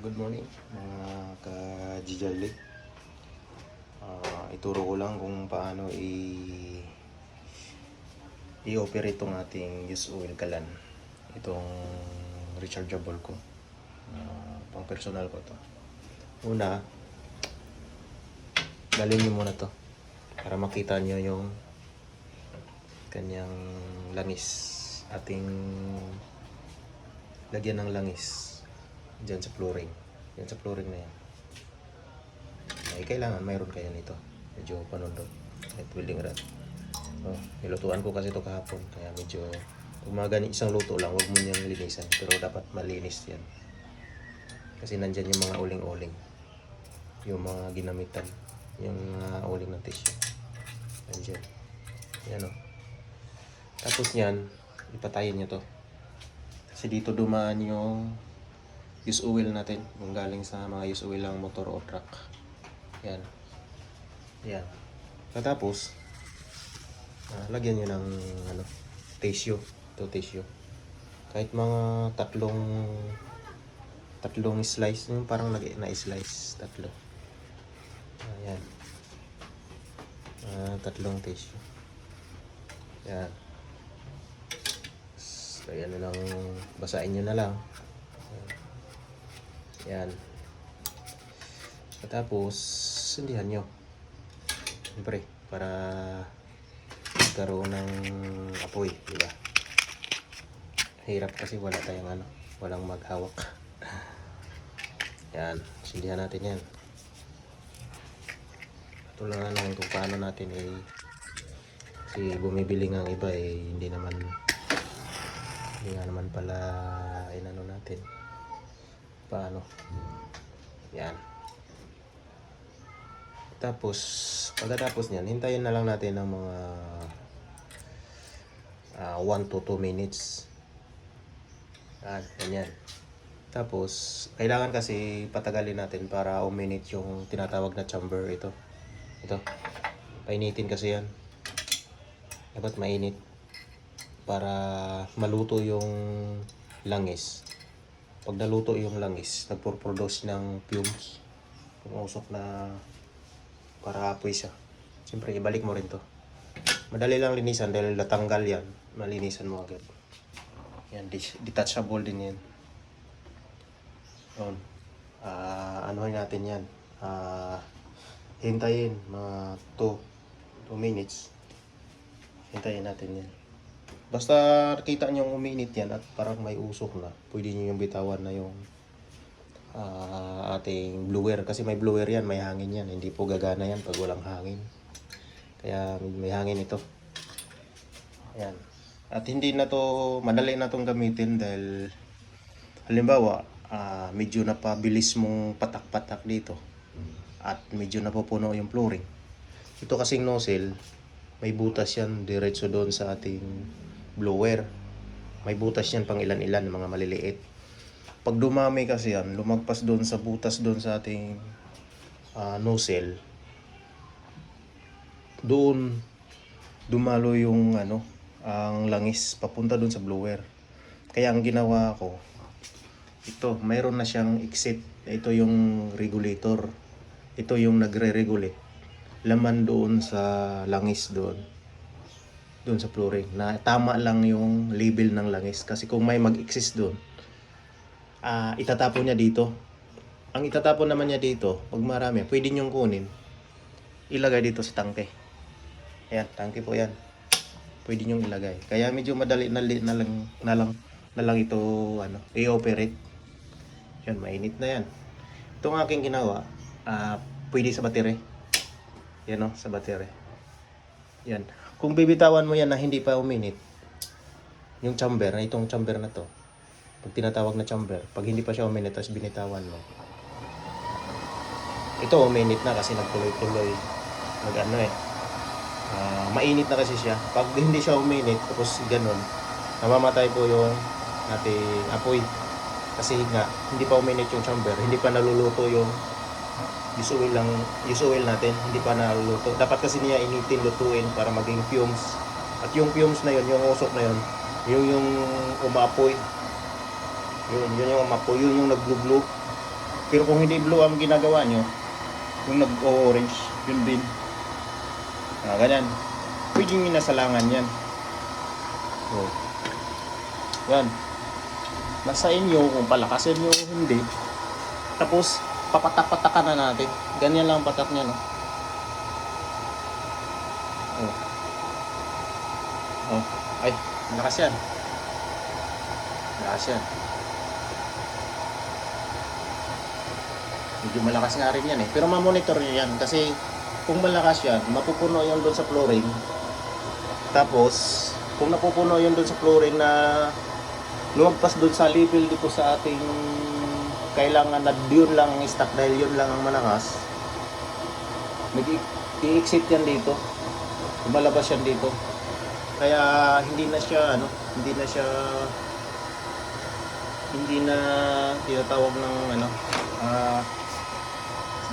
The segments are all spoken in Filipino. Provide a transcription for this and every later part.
good morning mga ka-Jijali. Ah, ituro ko lang kung paano i i-operate itong ating use oil kalan. Itong rechargeable ko. Ah, pang personal ko to. Una, dalhin nyo muna to para makita nyo yung kanyang langis. Ating lagyan ng langis dyan sa flooring. Yan sa flooring na yan. Ay, kailangan mayroon kayo nito. Medyo panundot. At welding rod. Oh, nilutuan ko kasi ito kahapon. Kaya medyo, kung mga isang luto lang, huwag mo niyang linisan. Pero dapat malinis yan. Kasi nandyan yung mga uling-uling. Yung mga ginamitan. Yung mga uling ng tissue. Nandyan. Yan o. Tapos niyan, ipatayin niyo to. Kasi dito dumaan yung use oil natin. Yung galing sa mga use oil ng motor o truck. Yan. Yan. Katapos, ah, lagyan nyo ng ano, tissue. Ito tissue. Kahit mga tatlong tatlong slice, yung parang na-slice. Tatlo. Ayan. Ah, tatlong tissue. Yan. Kaya na lang, basahin nyo na lang. Yan. Tapos, sundihan nyo. Siyempre, para magkaroon ng apoy, di ba? Hirap kasi wala tayong ano, walang maghawak. Yan, sundihan natin yan. Tulungan naman kung paano natin eh, kasi bumibili ang iba eh, hindi naman hindi nga naman pala inano natin paano. Yan. Tapos pagkatapos niyan hintayin na lang natin ng mga 1 to 2 minutes. Yan ganyan. Tapos kailangan kasi patagalin natin para uminit yung tinatawag na chamber. Ito. Ito. Painitin kasi yan. Dapat mainit para maluto yung langis pag naluto yung langis, nagpo-produce ng fumes. Pumusok na para apoy siya. Siyempre, ibalik mo rin to. Madali lang linisan dahil natanggal yan. Malinisan mo agad. Yan, detachable din yan. Yun. Ah, ano natin yan? Ah, hintayin mga 2 2 minutes. Hintayin natin yan. Basta kita nyo uminit yan at parang may usok na, pwede nyo yung bitawan na yung ah, ating blower. Kasi may blower yan, may hangin yan. Hindi po gagana yan pag walang hangin. Kaya may hangin ito. Ayan. At hindi na to, madali na tong gamitin dahil halimbawa, ah, medyo napabilis mong patak-patak dito. At medyo napupuno yung flooring. Ito kasing nozzle, may butas yan diretso doon sa ating blower. May butas yan pang ilan-ilan, mga maliliit. Pag dumami kasi yan, lumagpas doon sa butas doon sa ating ah, nozzle, doon dumalo yung ano, ang langis papunta doon sa blower. Kaya ang ginawa ko, ito, mayroon na siyang exit. Ito yung regulator. Ito yung nagre-regulate. Laman doon sa langis doon doon sa flooring na tama lang yung label ng langis. Kasi kung may mag-exist doon ah itatapon niya dito. Ang itatapon naman niya dito pag marami pwede niyong kunin ilagay dito sa tangke. Ayan tangke po yan. Pwede niyong ilagay. Kaya medyo madali na, na lang na lang na lang ito ano i-operate. Yan mainit na yan. Itong aking ginawa ah pwede sa battery yan o sa battery yan. Kung bibitawan mo yan na hindi pa uminit, yung chamber, na itong chamber na to, pag tinatawag na chamber, pag hindi pa siya uminit, tapos binitawan mo, ito uminit na kasi nagtuloy-tuloy, nag ano eh, Ah, mainit na kasi siya. Pag hindi siya uminit, tapos ganun, namamatay po yung ating apoy. Kasi nga, hindi pa uminit yung chamber, hindi pa naluluto yung use oil lang use oil natin hindi pa naluluto dapat kasi niya initin lutuin para maging fumes at yung fumes na yun yung usok na yun yun yung umapoy yun yun yung umapoy yun yung nagblublo Pero kung hindi blue ang ginagawa nyo, kung nag-orange, yun din. Ah, ganyan. Pwede nyo nasalangan yan. Oh. Yan. Nasa inyo kung palakasin nyo hindi. Tapos, papatak-patakan na natin. Ganyan lang ang patak niya, no? Oh. Oh. Ay, malakas yan. Malakas yan. Medyo malakas nga rin yan eh. Pero mamonitor nyo yan kasi kung malakas yan, mapupuno yun doon sa flooring. Tapos, kung napupuno yun doon sa flooring na lumagpas doon sa level dito sa ating kailangan na yun lang ang stock dahil yun lang ang malakas. Nag-i-exit yan dito. Lumalabas yan dito. Kaya hindi na siya ano hindi na siya hindi na tinatawag ng ano ah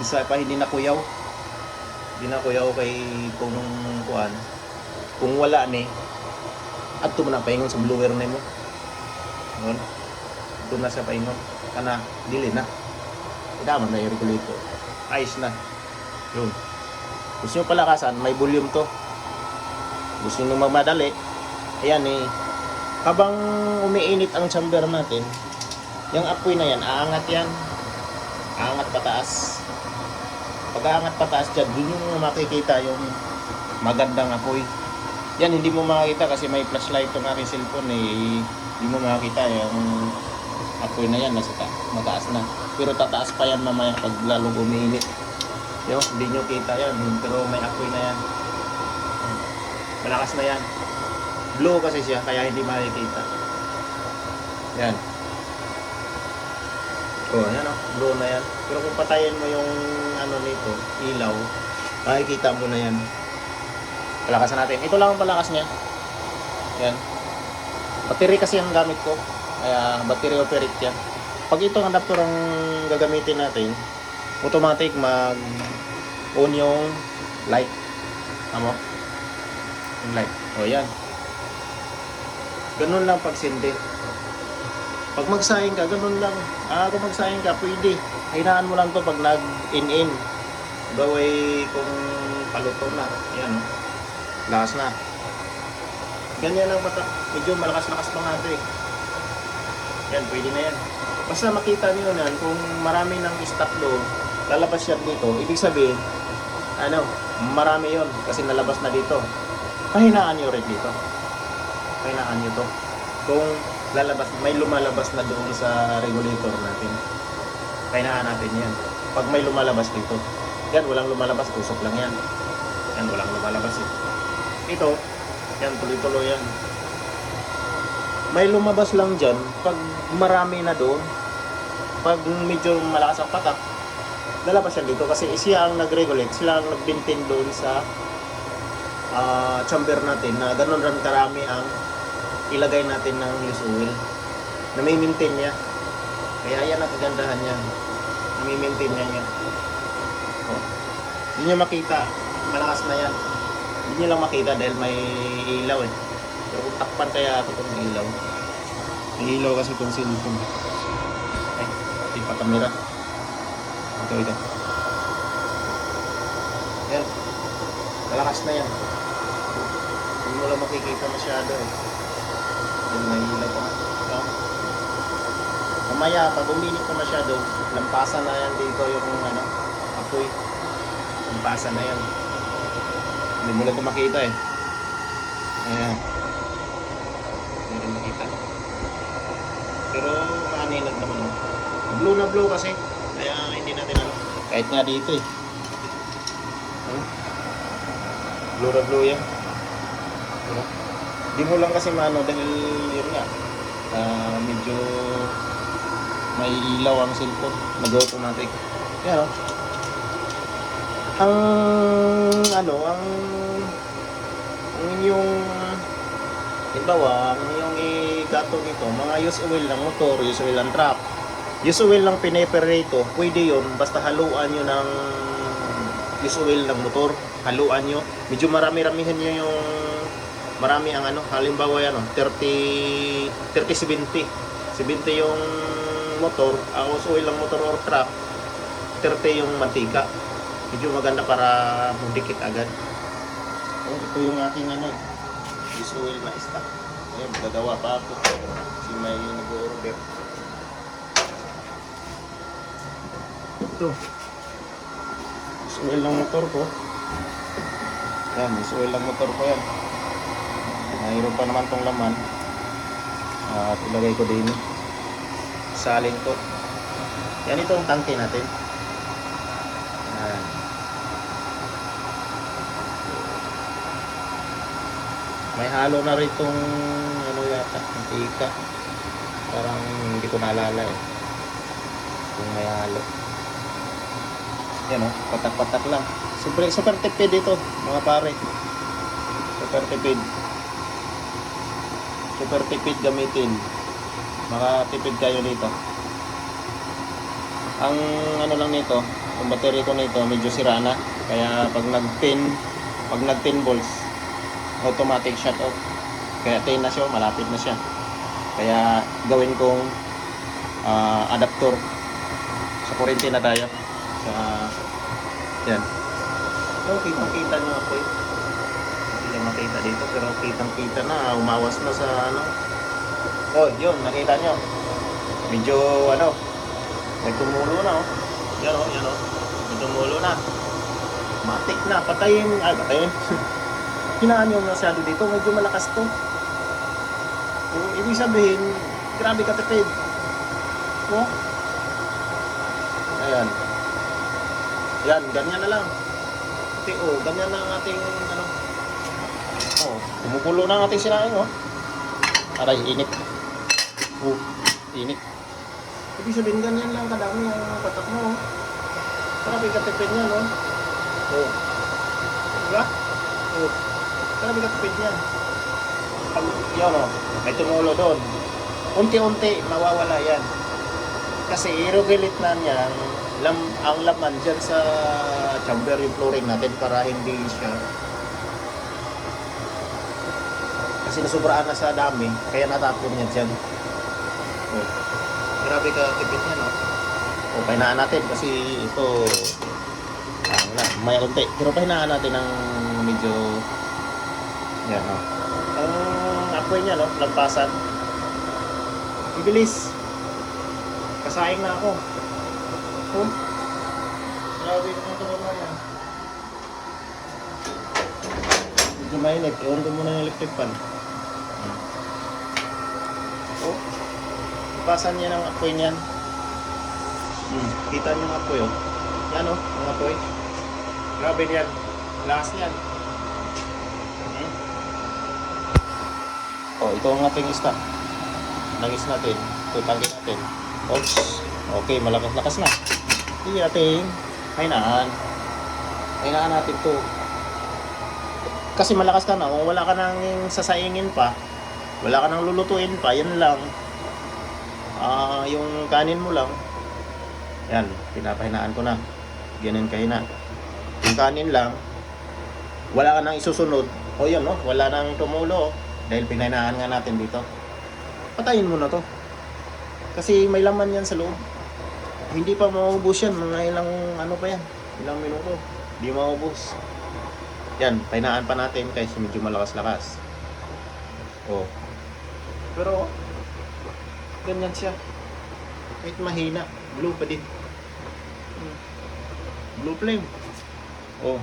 bisa pa hindi na kuyaw. Hindi na kuyaw kay kung kuan kung wala ni at na paingon sa blower na mo. Ngon. Doon na siya paingon. Kana, dili na. Idaman na yung regulator. Ayos na. Yun. Gusto nyo palakasan, may volume to. Gusto nyo magmadali. Ayan eh. Habang umiinit ang chamber natin, yung apoy na yan, aangat yan. Aangat pataas. Pag aangat pataas dyan, dun yung makikita yung magandang apoy. Yan, hindi mo makikita kasi may flashlight itong aking cellphone eh. Hindi mo makikita yung apoy na yan, nasa ta mataas na. Pero tataas pa yan mamaya pag lalong umiinit. Yo, hindi nyo kita yan, pero may apoy na yan. Malakas na yan. Blue kasi siya, kaya hindi makikita. Yan. Oh, yan oh, blue na yan. Pero kung patayin mo yung ano nito, ilaw, makikita mo na yan. Palakasan natin. Ito lang ang palakas niya. Yan. Battery kasi ang gamit ko. Kaya battery operate yan. Pag itong adapter ang gagamitin natin, automatic mag on yung light. Tama? Yung light. O yan. Ganun lang pag sindi. Pag magsayang ka, ganun lang. Ah, kung magsayang ka, pwede. Hinaan mo lang to pag nag-in-in. Gaway kung paluto na. Yan. Lakas na. Ganyan lang bata. Medyo malakas-lakas pa nga ito eh. Yan, pwede na yan. Basta makita niyo yan, kung marami ng stock doon, lalabas yan dito. Ibig sabihin, ano, marami yon kasi nalabas na dito. Pahinaan niyo rin dito. Pahinaan niyo to. Kung lalabas, may lumalabas na doon sa regulator natin. Pahinaan natin yan. Pag may lumalabas dito. Yan, walang lumalabas, usok lang yan. Yan, walang lumalabas eh. Ito, yan, tuloy-tuloy yan. May lumabas lang dyan, pag marami na doon, pag medyo malakas ang patak, lalabas yan dito kasi siya ang nag-regulate, sila ang nag-maintain doon sa ah, chamber natin na ganun rin karami ang ilagay natin ng use oil. Nami-maintain niya. Kaya yan ang kagandahan niya. Nami-maintain niya yan. Oh. Hindi niyo makita, malakas na yan. Hindi nyo lang makita dahil may ilaw eh. Takpan kaya ako itong ilaw. May ilaw kasi itong cellphone. Ay, pati pa kamera. Ito, ito. Yan. Malakas na yan. Hindi mo lang makikita masyado eh. Dahil may ilaw pa. No? Mamaya, pag uminit na masyado, lampasan na yan dito yung ano, apoy. Lampasan na yan. Hindi mo lang ito makita eh. Ayan. Hindi rin makita. Pero maaninag naman. Blue na blue kasi. Kaya hindi natin ano. Kahit nga dito eh. Hmm? Blue na blue yan. Diba? Hindi mo lang kasi maano dahil yun nga. ah, medyo may ilaw ang cellphone. Nag-automatic. Yan oh ang ano ang ang inyong halimbawa ang inyong igato nito mga use oil ng motor use oil ng truck use oil ng pineperate pwede yon basta haluan nyo ng use oil ng motor haluan nyo medyo marami-ramihan nyo yung marami ang ano halimbawa yan oh, 30 30 70 70 yung motor, ang uso oil ng motor or truck, 30 yung mantika. Medyo maganda para mudikit agad. Oh, ito yung aking ano, diesel oil na stock. Ayan, gagawa pa ako. Kasi may nag-order. Ito. Diesel oil ng motor ko. Yan, diesel oil ng motor ko yan. Mayroon pa naman tong laman. At ilagay ko din. Salin ko. Yan itong tangke natin. Yan. May halo na rin itong mantika. Parang hindi ko naalala eh. Kung may halo. Yan o, patak-patak lang. Super, super tipid ito, mga pare. Super tipid. Super tipid gamitin. Makatipid kayo dito. Ang ano lang nito, yung battery ko nito medyo sira na. Kaya pag nag-10, pag nag-10 volts, automatic shut off. Kaya 10 na siya, malapit na siya. Kaya gawin kong ah, adapter sa kuryente na tayo. Sa yan. So, kitang-kita nyo ako eh. Hindi lang makita dito, pero kitang-kita na. Umawas na sa ano. Oh, yun, nakita nyo. Medyo ano, may na oh. Yan oh, yan oh. May na. Matik na, patayin. Ay, patayin. Hinaan nyo masyado dito, medyo malakas to. So, ibig sabihin, grabe katipid. Oh. Ayan. Yan, ganyan na lang. Ate, oh, ganyan na ang ating, ano, oh, kumukulo na ang ating sinaing, oh. Aray, init. Oh, init. Ibig sabihin, ganyan lang kadami ang patak mo, oh. Grabe katipid niya, no? Oh. Diba? Oh. Grabe katipid niya. Pag, yun, oh, may tumulo doon. Unti-unti, mawawala yan. Kasi irregulit na niya, lam, ang laman dyan sa chamber yung flooring natin para hindi siya kasi nasubraan na sa dami kaya natapon niya dyan oh. grabe ka tipid niya no o pahinaan natin kasi ito ah, na, may unti pero pahinaan natin ng medyo yan no apoy niya no lampasan bibilis kasaing na ako Oh. Grabe naman ito mga yan. Medyo mainit. I-on ko muna yung electric fan. Oh. Ipasan niya ng apoy niyan. Hmm. Kita niyo yung apoy oh. Yan oh, ang apoy. Grabe niyan. Lakas niyan. Oh, ito ang ating stock. Nangis natin. Ito tanggi natin. Oops. Okay, malakas-lakas na. Hindi natin kainaan. Kainaan natin to. Kasi malakas ka na, kung wala ka nang sasaingin pa, wala ka nang lulutuin pa, yan lang. Ah, yung kanin mo lang. Yan, pinapahinaan ko na. Ganun kahina. Yung kanin lang, wala ka nang isusunod. O yun, no? wala nang tumulo. Dahil pinahinaan nga natin dito. Patayin mo na to. Kasi may laman yan sa loob. Hindi pa maubos yan. Mga ilang ano pa yan. Ilang minuto. Hindi maubos. Yan painaan pa natin kasi medyo malakas-lakas. Oh. Pero ganyan siya. Kahit mahina. Blue pa din. Blue flame. Oh.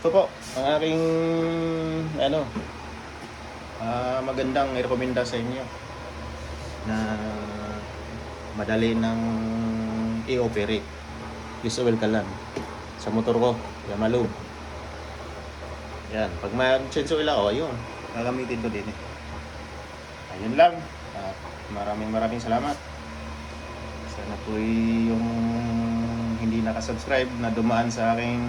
Ito po ang aking ano ah magandang i-recommenda sa inyo na madali ng i-operate. Use oil ka lang. Sa motor ko, Yamalu. Yan, pag mag-change oil ako, ayun, gagamitin ko din eh. Ayun lang. At maraming maraming salamat. Sana po yung hindi nakasubscribe na dumaan sa aking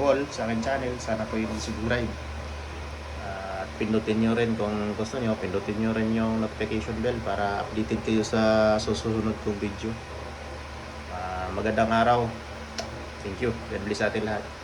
wall, sa aking channel, sana po yung subscribe. Pindutin nyo rin kung gusto nyo, pindutin nyo rin yung notification bell para updated kayo sa susunod kong video. Ah, magandang araw. Thank you. God bless atin lahat.